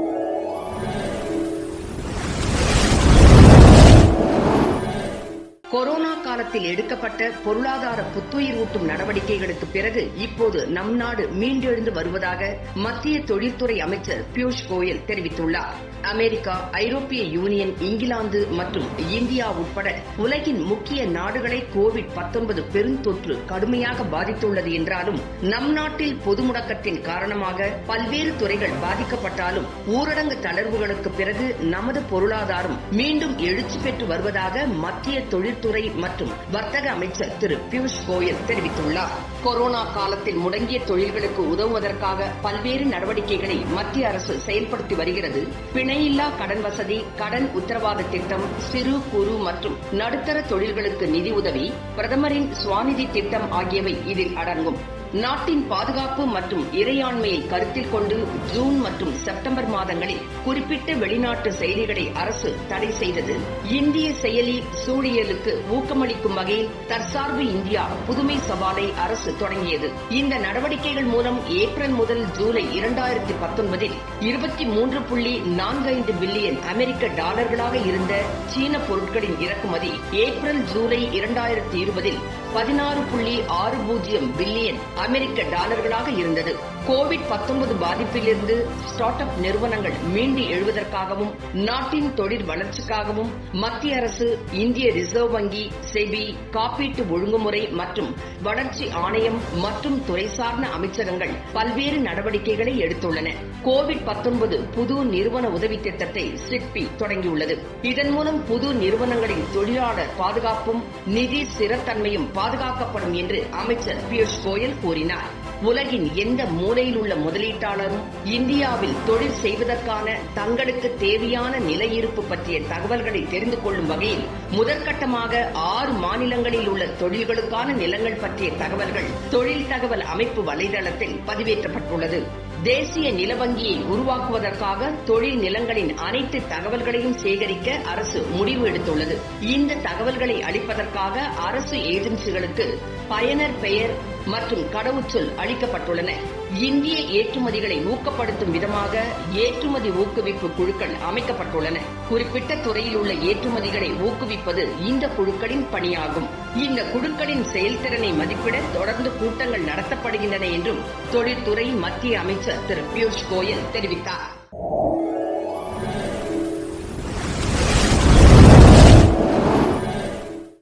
Bye. Corona காலத்தில் எடுக்கப்பட்ட பொருளாதார புத்துயிர் ஊட்டும் நடவடிக்கைகளுக்கு பிறகு இப்போது நம் நாடு மீண்டெழுந்து வருவதாக மத்திய தொழில்துறை அமைச்சர் பியூஷ் கோயல் தெரிவித்துள்ளார். அமெரிக்கா ஐரோப்பிய யூனியன் இங்கிலாந்து மற்றும் இந்தியா உட்பட உலகின் முக்கிய நாடுகளை கோவிட் 19 பெருந்தொற்று கடுமையாக பாதித்துள்ளது என்றாலும் நம் நாட்டில் பொது முடக்கத்தின் காரணமாக பல்வேறு துறைகள் பாதிக்கப்பட்டாலும் ஊரடங்கு தளர்வுகளுக்கு பிறகு நமது பொருளாதாரம் மீண்டும் எழுச்சி பெற்று வருவதாக மத்திய தொழில்துறை மற்றும் வர்த்தக அமைச்சர் திரு பியூஷ் கோயல் தெரிவித்துள்ளார். கொரோனா காலத்தில் முடங்கிய தொழில்களுக்கு உதவுவதற்காக பல்வேறு நடவடிக்கைகளை மத்திய அரசு செயல்படுத்தி வருகிறது. பிணையில்லா கடன் வசதி கடன் உத்தரவாத திட்டம் சிறு குறு மற்றும் நடுத்தர தொழில்களுக்கு நிதி உதவி பிரதமரின் சுவாநிதி திட்டம் ஆகியவை இதில் அடங்கும். நாட்டின் பாதுகாப்பு மற்றும் இறையாண்மையை கருத்தில் கொண்டு ஜூன் மற்றும் செப்டம்பர் மாதங்களில் குறிப்பிட்ட வெளிநாட்டு செயலிகளை அரசு தடை செய்தது. இந்திய செயலி சூழியலுக்கு ஊக்கமளிக்கும் வகையில் தற்சார்பு இந்தியா புதுமை சவாலை அரசு தொடங்கியது. இந்த நடவடிக்கைகள் மூலம் ஏப்ரல் முதல் ஜூலை இரண்டாயிரத்தி பத்தொன்பதில் இருபத்தி மூன்று புள்ளி நான்கு ஐந்து பில்லியன் அமெரிக்க டாலர்களாக இருந்த சீன பொருட்களின் இறக்குமதி ஏப்ரல் ஜூலை இரண்டாயிரத்தி இருபதில் பதினாறு புள்ளி ஆறு பூஜ்ஜியம் பில்லியன் அமெரிக்க டாலர்களாக இருந்தது. கோவிட் 19 பாதிப்பிலிருந்து ஸ்டார்ட் அப் நிறுவனங்கள் மீண்டு எழுவதற்காகவும் நாட்டின் தொழில் வளர்ச்சிக்காகவும் மத்திய அரசு இந்திய ரிசர்வ் வங்கி செபி காப்பீட்டு ஒழுங்குமுறை மற்றும் வளர்ச்சி ஆணையம் மற்றும் துறை சார்ந்த அமைச்சகங்கள் பல்வேறு நடவடிக்கைகளை எடுத்துள்ளன. கோவிட் 19 புது நிறுவன உதவி திட்டத்தை சிட்பி தொடங்கியுள்ளது. இதன் மூலம் புது நிறுவனங்களின் தொழிலாளர் பாதுகாப்பும் நிதி ஸ்திரத்தன்மையும் பாதுகாக்கப்படும் என்று அமைச்சர் பியூஷ் கோயல் கூறினார் உலகின் எந்த மூலையில் உள்ள முதலீட்டாளரும் இந்தியாவில் தொழில் செய்வதற்கான தங்களுக்கு தேவையான நிலையிருப்பு பற்றிய தகவல்களை தெரிந்து கொள்ளும் வகையில் முதற்கட்டமாக ஆறு மாநிலங்களில் உள்ள தொழில்களுக்கான நிலங்கள் பற்றிய தகவல்கள் தொழில் தகவல் அமைப்பு வலைதளத்தில் பதிவேற்றப்பட்டுள்ளது. தேசிய நில வங்கியை உருவாக்குவதற்காக தொழில் நிலங்களின் அனைத்து தகவல்களையும் சேகரிக்க அரசு முடிவு எடுத்துள்ளது. இந்த தகவல்களை அளிப்பதற்காக அரசு ஏஜென்சிகளுக்கு பயனர் பெயர் மற்றும் கடவுச்சொல் அளிக்கப்பட்டுள்ளன. இந்திய ஏற்றுமதிகளை ஊக்கப்படுத்தும் விதமாக ஏற்றுமதி ஊக்குவிப்பு குழுக்கள் அமைக்கப்பட்டுள்ளன. குறிப்பிட்ட துறையில் உள்ள ஏற்றுமதிகளை ஊக்குவிப்பது இந்த குழுக்களின் பணியாகும். இந்த குழுக்களின் செயல்திறனை மதிப்பிட தொடர்ந்து கூட்டங்கள் நடத்தப்படுகின்றன என்றும் தொழில்துறை மத்திய அமைச்சர் திரு பியூஷ் கோயல் தெரிவித்தார்.